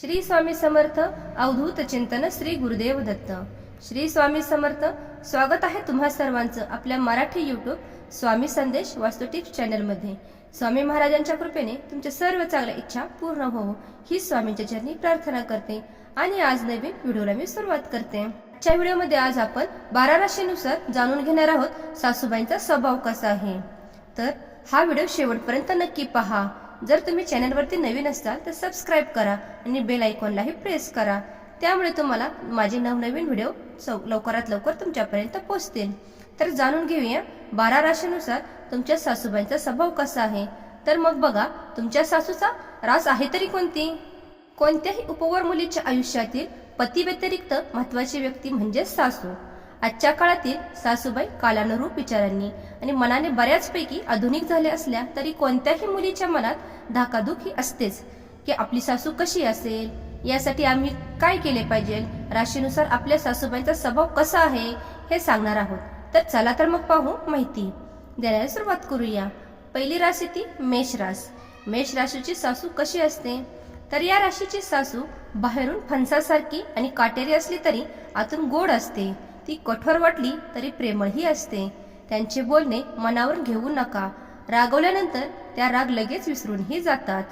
श्री स्वामी समर्थ अवधूत चिंतन श्री गुरुदेव दत्त. श्री स्वामी समर्थ स्वागत आहे तुम्हा सर्वांचं आपल्या मराठी युट्यूब स्वामी संदेश वास्तू चॅनलमध्ये. स्वामी महाराजांच्या कृपेने तुमच्या सर्व चांगल्या इच्छा पूर्ण होवो ही स्वामींच्या चरणी प्रार्थना करते आणि आज नवीन व्हिडिओला मी सुरुवात करते. आजच्या व्हिडिओमध्ये आज आपण बारा राशीनुसार जाणून घेणार आहोत सासूबाईंचा स्वभाव कसा आहे. तर हा व्हिडिओ शेवटपर्यंत नक्की पहा. जर तुम्ही चॅनलवरती नवीन असाल तर सबस्क्राईब करा आणि बेल आयकॉनलाही प्रेस करा. त्यामुळे तुम्हाला माझे नवनवीन व्हिडिओ सौ- लवकरात लवकर तुमच्यापर्यंत पोहोचतील तर जाणून घेऊया बारा राशीनुसार तुमच्या सासूबाईंचा स्वभाव कसा आहे? तर मग बघा तुमच्या सासूचा रास आहे तरी कोणती? कोणत्याही उपवर मुलीच्या आयुष्यातील पती व्यतिरिक्त महत्वाची व्यक्ती म्हणजे सासू. आजच्या काळातील सासूबाई कालानुरूप विचारांनी आणि मनाने बऱ्याचपैकी आधुनिक झाले असल्या तरी कोणत्याही मुलीच्या मनात धाकाधूक ही असतेच की आपली सासू कशी असेल? यासाठी आम्ही काय केले पाहिजे? राशीनुसार आपल्या सासूबाईंचा स्वभाव कसा आहे? हे सांगणार आहोत. तर चला तर मग पाहू माहिती. देण्याला सुरुवात करूया. पहिली राशी ती मेष रास. मेष राशीची सासू कशी असते? तर या राशीची सासू बाहेरून फणसासारखी आणि काटेरी असली तरी आतून गोड असते. ती कठोर वाटली तरी प्रेमळही असते. त्यांचे बोलणे मनावर घेऊ नका. रागवल्यानंतर त्या राग लगेच विसरूनही जातात.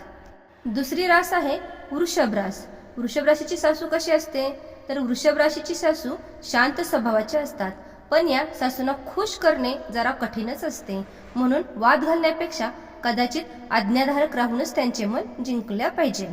दुसरी रास आहे वृषभ रास. वृषभ राशीची सासू कशी असते? तर वृषभ राशीची सासू शांत स्वभावाची असतात. पण या सासूंना खुश करणे जरा कठीणच असते. म्हणून वाद घालण्यापेक्षा कदाचित आज्ञाधारक राहूनच त्यांचे मन जिंकल्या पाहिजे.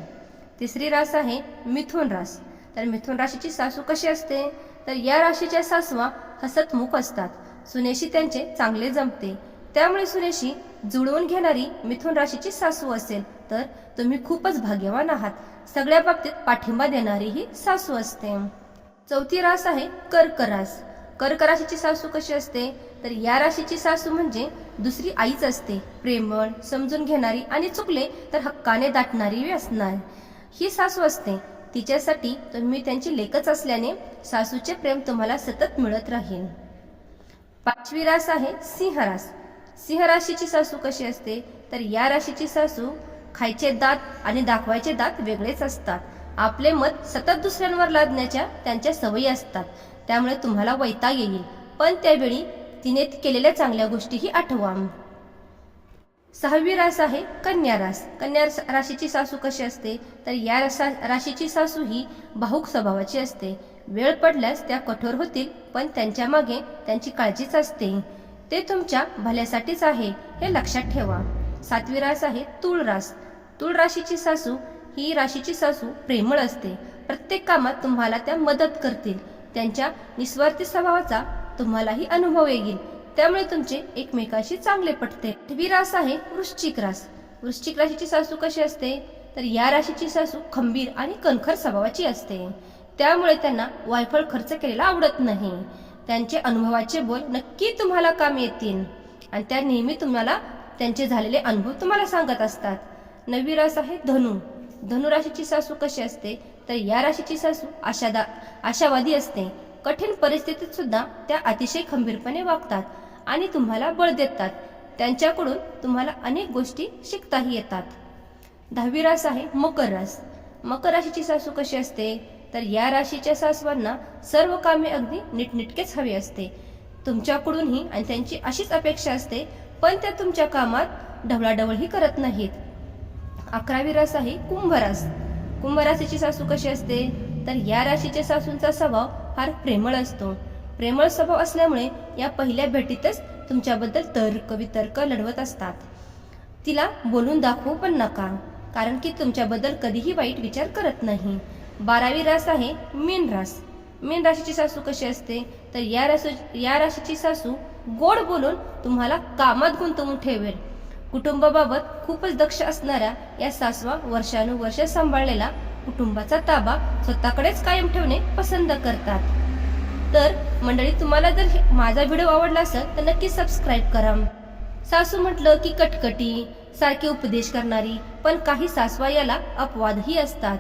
तिसरी रास आहे मिथुन रास. तर मिथुन राशीची सासू कशी असते? तर या राशीच्या सासवा हसतमुख असतात. सुनेशी त्यांचे चांगले जमते. त्यामुळे सुनेशी जुळवून घेणारी मिथुन राशीची सासू असेल तर तुम्ही खूपच भाग्यवान आहात. सगळ्या बाबतीत पाठिंबा देणारी ही सासू असते. चौथी रास आहे कर्क रास. कर्क राशीची सासू कशी असते? तर या राशीची सासू म्हणजे दुसरी आईच असते. प्रेमळ समजून घेणारी आणि चुकले तर हक्काने दाटणारी असणार ही सासू असते. तिच्यासाठी तुम्ही त्यांची लेखच असल्याने सासूचे प्रेम तुम्हाला सतत मिळत राहील. पाचवी रास आहे सिंह रास. सिंह राशीची सासू कशी असते? तर या राशीची सासू खायचे दात आणि दाखवायचे दात वेगळेच असतात. आपले मत सतत दुसऱ्यांवर लादण्याच्या त्यांच्या सवयी असतात. त्यामुळे तुम्हाला वैताग येईल. पण त्यावेळी तिने केलेल्या चांगल्या गोष्टीही आठवा. सहावी रास आहे कन्या रास. कन्या राशीची सासू कशी असते? तर या रसा राशीची सासू ही भाऊक स्वभावाची असते. वेळ पडल्यास त्या कठोर होतील पण त्यांच्या मागे त्यांची काळजीच असते. ते तुमच्या भल्यासाठीच आहे हे लक्षात ठेवा. सातवी रास आहे तुळ रास. तुळ राशीची सासू ही राशीची सासू प्रेमळ असते. प्रत्येक कामात तुम्हाला त्या मदत करतील. त्यांच्या निस्वार्थी स्वभावाचा तुम्हालाही अनुभव येईल. त्यामुळे तुमचे एकमेकाशी चांगले पटते. आठवी रास आहे वृश्चिक रास. वृश्चिक राशीची सासू कशी असते? तर या राशीची सासू खंबीर आणि कणखर स्वभावाची असते. त्यामुळे त्यांना वायफळ खर्च केलेला आवडत नाही. त्यांचे अनुभवाचे बोल नक्की तुम्हाला काम येतील. आणि त्या नेहमी तुम्हाला त्यांचे झालेले अनुभव तुम्हाला सांगत असतात. नवी रास आहे धनु. धनु राशीची सासू कशी असते? तर या राशीची सासू आशादा आशावादी असते. कठीण परिस्थितीत सुद्धा त्या अतिशय खंबीरपणे वागतात. आणि तुम्हाला बळ देतात. त्यांच्याकडून तुम्हाला अनेक गोष्टी शिकताही येतात. दहावी रास आहे मकर रास. मकर राशीची सासू कशी असते? तर या राशीच्या सासवांना सर्व कामे अगदी नीटनिटकेच हवी असते. तुमच्याकडूनही आणि त्यांची अशीच अपेक्षा असते पण त्या तुमच्या कामात ढवळाढवळही करत नाहीत. अकरावी रास आहे कुंभरास कुंभराशीची कुंभ राशीची सासू कशी असते? तर या राशीच्या सासूंचा स्वभाव फार प्रेमळ असतो. प्रेमळ स्वभाव असल्यामुळे या पहिल्या भेटीतच तुमच्याबद्दल तर्क वितर्क लढवत असतात. तिला बोलून दाखवू पण नका कारण की तुमच्याबद्दल कधीही वाईट विचार करत नाही. बारावी रास आहे मीन रास. मीन राशीची सासू कशी असते? तर या रासू या राशीची सासू गोड बोलून तुम्हाला कामात गुंतवून ठेवेल. कुटुंबाबाबत खूपच दक्ष असणाऱ्या या सासवा वर्षानुवर्ष सांभाळलेला कुटुंबाचा ताबा स्वतःकडेच कायम ठेवणे पसंत करतात. तर मंडळी तुम्हाला जर माझा व्हिडिओ आवडला असेल तर नक्की सबस्क्राईब करा. सासू म्हटलं की कटकटी सारखे उपदेश करणारी पण काही सासवा याला अपवादही असतात.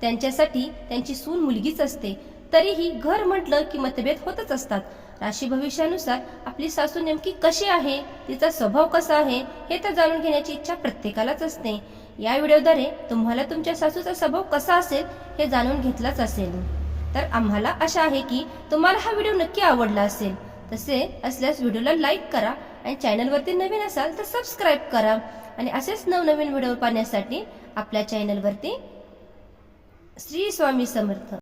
त्यांच्यासाठी त्यांची सून मुलगीच असते. तरीही घर म्हटलं की मतभेद होतच असतात. राशी भविष्यानुसार आपली सासू नेमकी कशी आहे तिचा स्वभाव कसा आहे हे तर जाणून घेण्याची इच्छा प्रत्येकालाच असते. या व्हिडिओद्वारे तुम्हाला तुमच्या सासूचा स्वभाव कसा असेल हे जाणून घेतलाच असेल. तर आम्हाला आशा आहे की तुम्हाला हा व्हिडिओ नक्की आवडला असेल. तसे असल्यास व्हिडिओला लाईक करा आणि चॅनलवरती नवीन असाल तर सबस्क्राईब करा. आणि असेच नवनवीन व्हिडिओ पाहण्यासाठी आपल्या चॅनलवरती श्री स्वामी समर्थ.